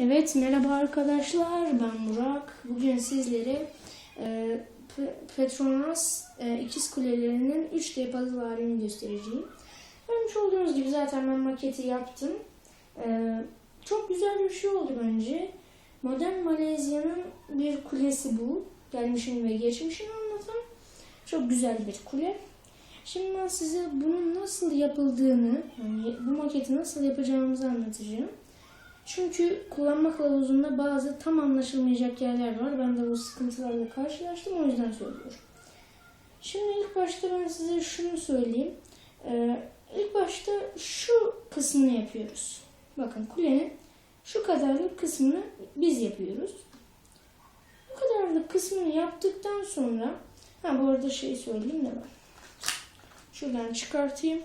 Evet, merhaba arkadaşlar. Ben Burak. Bugün sizlere e, Pe- Petronas e, ikiz kulelerinin 3D puzzle halini göstereceğim. Görmüş olduğunuz gibi zaten ben maketi yaptım. E, çok güzel bir şey oldu bence. Modern Malezya'nın bir kulesi bu. Gelmişini ve geçmişini anlatan çok güzel bir kule. Şimdi ben size bunun nasıl yapıldığını, yani bu maketi nasıl yapacağımızı anlatacağım. Çünkü kullanma kılavuzunda bazı tam anlaşılmayacak yerler var. Ben de bu sıkıntılarla karşılaştım o yüzden söylüyorum. Şimdi ilk başta ben size şunu söyleyeyim. Ee, ilk başta şu kısmını yapıyoruz. Bakın kulenin şu kadarlık kısmını biz yapıyoruz. Bu kadarlık kısmını yaptıktan sonra ha bu arada şey söyleyeyim de ben. Şuradan çıkartayım.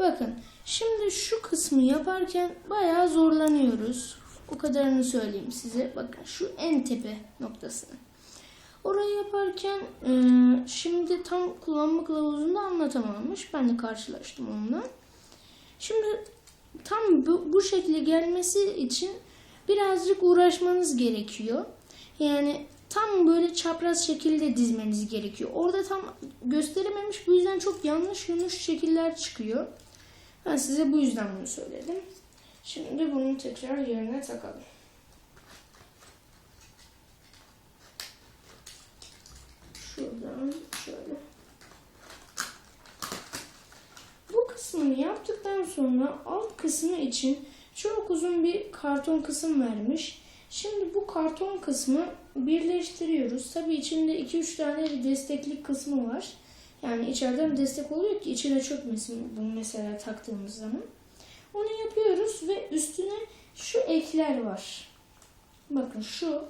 Bakın şimdi şu kısmı yaparken bayağı zorlanıyoruz. O kadarını söyleyeyim size. Bakın şu en tepe noktasını. Orayı yaparken e, şimdi tam kullanma kılavuzunda anlatamamış. Ben de karşılaştım onunla. Şimdi tam bu, bu şekilde gelmesi için birazcık uğraşmanız gerekiyor. Yani tam böyle çapraz şekilde dizmeniz gerekiyor. Orada tam gösterememiş bu yüzden çok yanlış yanlış şekiller çıkıyor. Ben size bu yüzden bunu söyledim. Şimdi bunu tekrar yerine takalım. Şuradan şöyle. Bu kısmını yaptıktan sonra alt kısmı için çok uzun bir karton kısım vermiş. Şimdi bu karton kısmı birleştiriyoruz. Tabii içinde 2-3 tane desteklik kısmı var. Yani içeriden destek oluyor ki içine çökmesin bunu mesela taktığımız zaman. Onu yapıyoruz ve üstüne şu ekler var. Bakın şu.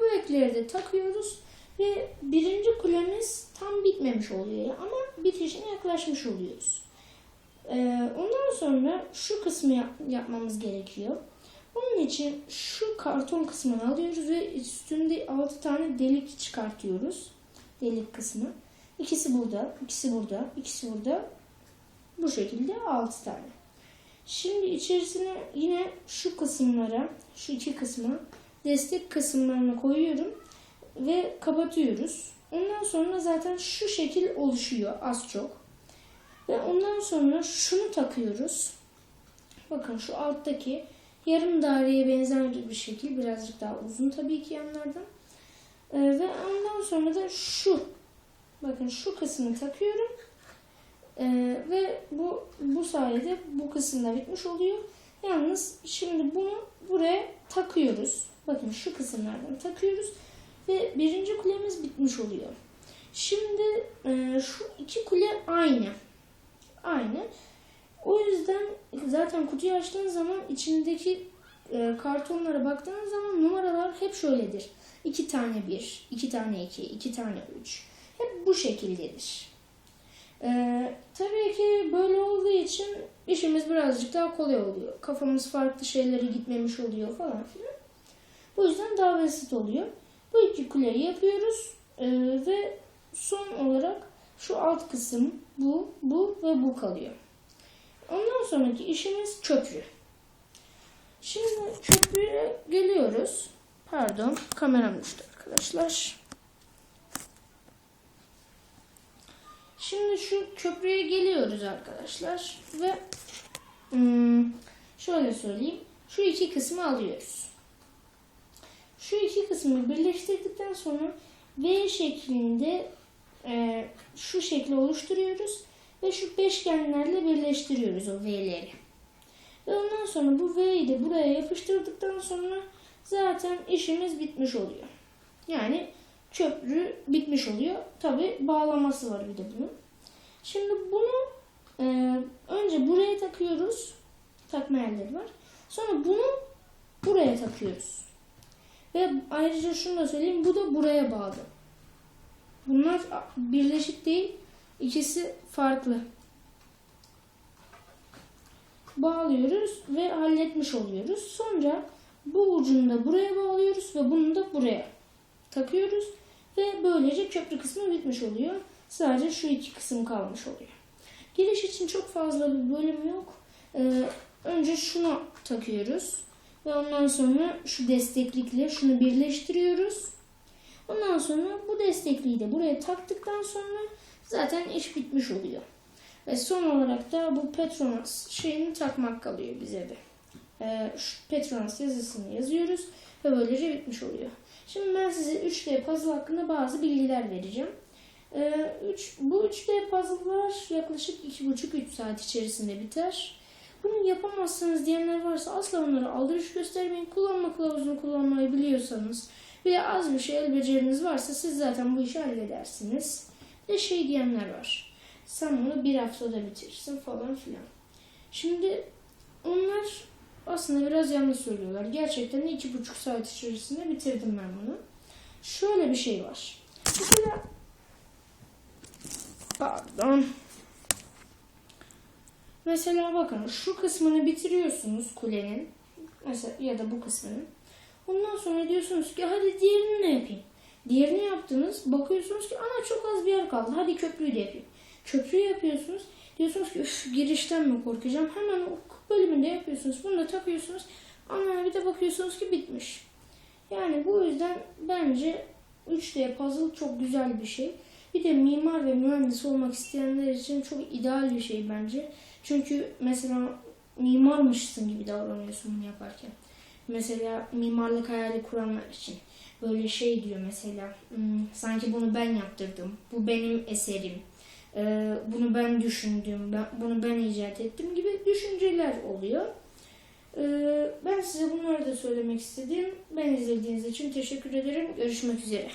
Bu ekleri de takıyoruz ve birinci kulemiz tam bitmemiş oluyor ama bitişine yaklaşmış oluyoruz. Ee, ondan sonra şu kısmı yap- yapmamız gerekiyor. Onun için şu karton kısmını alıyoruz ve üstünde 6 tane delik çıkartıyoruz. Delik kısmı. İkisi burada, ikisi burada, ikisi burada. Bu şekilde 6 tane. Şimdi içerisine yine şu kısımlara, şu iki kısma destek kısımlarını koyuyorum ve kapatıyoruz. Ondan sonra zaten şu şekil oluşuyor az çok. Ve ondan sonra şunu takıyoruz. Bakın şu alttaki yarım daireye benzer bir şekil. Birazcık daha uzun tabii ki yanlardan. Ee, ve ondan sonra da şu. Bakın şu kısmı takıyorum. Ee, ve bu bu sayede bu kısım da bitmiş oluyor. Yalnız şimdi bunu buraya takıyoruz. Bakın şu kısımlardan takıyoruz. Ve birinci kulemiz bitmiş oluyor. Şimdi e, şu iki kule aynı. Aynı. O yüzden zaten kutuyu açtığın zaman içindeki e, kartonlara baktığınız zaman numaralar hep şöyledir. 2 tane 1, 2 tane 2, 2 tane 3. Bu şekildedir. E, tabii ki böyle olduğu için işimiz birazcık daha kolay oluyor. Kafamız farklı şeylere gitmemiş oluyor falan filan. Bu yüzden daha basit oluyor. Bu iki kuleyi yapıyoruz e, ve son olarak şu alt kısım bu, bu ve bu kalıyor. Ondan sonraki işimiz köprü. Şimdi köprüye geliyoruz. Pardon, kameram düştü arkadaşlar. Şimdi şu köprüye geliyoruz arkadaşlar ve hmm, şöyle söyleyeyim. Şu iki kısmı alıyoruz. Şu iki kısmı birleştirdikten sonra V şeklinde e, şu şekli oluşturuyoruz ve şu beşgenlerle birleştiriyoruz o V'leri. Ve ondan sonra bu V'yi de buraya yapıştırdıktan sonra zaten işimiz bitmiş oluyor. Yani köprü bitmiş oluyor. Tabi bağlaması var bir de bunun. Şimdi bunu e, önce buraya takıyoruz. Takma yerleri var. Sonra bunu buraya takıyoruz. Ve ayrıca şunu da söyleyeyim. Bu da buraya bağlı. Bunlar birleşik değil. İkisi farklı. Bağlıyoruz ve halletmiş oluyoruz. Sonra bu ucunu da buraya bağlıyoruz ve bunu da buraya takıyoruz. Ve böylece köprü kısmı bitmiş oluyor. Sadece şu iki kısım kalmış oluyor. Giriş için çok fazla bir bölüm yok. Ee, önce şunu takıyoruz. Ve ondan sonra şu desteklikle şunu birleştiriyoruz. Ondan sonra bu destekliği de buraya taktıktan sonra zaten iş bitmiş oluyor. Ve son olarak da bu Petronas şeyini takmak kalıyor bize de. Ee, şu Petronas yazısını yazıyoruz ve böylece bitmiş oluyor. Şimdi ben size 3D puzzle hakkında bazı bilgiler vereceğim. Ee, üç, bu 3D puzzle'lar yaklaşık 2,5-3 saat içerisinde biter. Bunu yapamazsınız diyenler varsa asla onlara aldırış göstermeyin. Kullanma kılavuzunu kullanmayı biliyorsanız ve az bir şey el beceriniz varsa siz zaten bu işi halledersiniz. Ve şey diyenler var. Sen bunu bir haftada bitirsin falan filan. Şimdi onlar aslında biraz yanlış söylüyorlar. Gerçekten iki buçuk saat içerisinde bitirdim ben bunu. Şöyle bir şey var. Mesela pardon. Mesela bakın şu kısmını bitiriyorsunuz kulenin. Mesela ya da bu kısmını. Ondan sonra diyorsunuz ki hadi diğerini ne yapayım? Diğerini yaptınız. Bakıyorsunuz ki ana çok az bir yer kaldı. Hadi köprüyü de yapayım. Köprüyü yapıyorsunuz. Diyorsunuz ki üf girişten mi korkacağım? Hemen o bölümünde yapıyorsunuz. Bunu da takıyorsunuz. Ana bir de bakıyorsunuz ki bitmiş. Yani bu yüzden bence 3D puzzle çok güzel bir şey. Bir de mimar ve mühendis olmak isteyenler için çok ideal bir şey bence. Çünkü mesela mimarmışsın gibi davranıyorsun bunu yaparken. Mesela mimarlık hayali kuranlar için böyle şey diyor mesela "Hmm, sanki bunu ben yaptırdım, bu benim eserim, Ee, bunu ben düşündüm, bunu ben icat ettim gibi düşünceler oluyor. Ee, ben size bunları da söylemek istedim. Ben izlediğiniz için teşekkür ederim. Görüşmek üzere.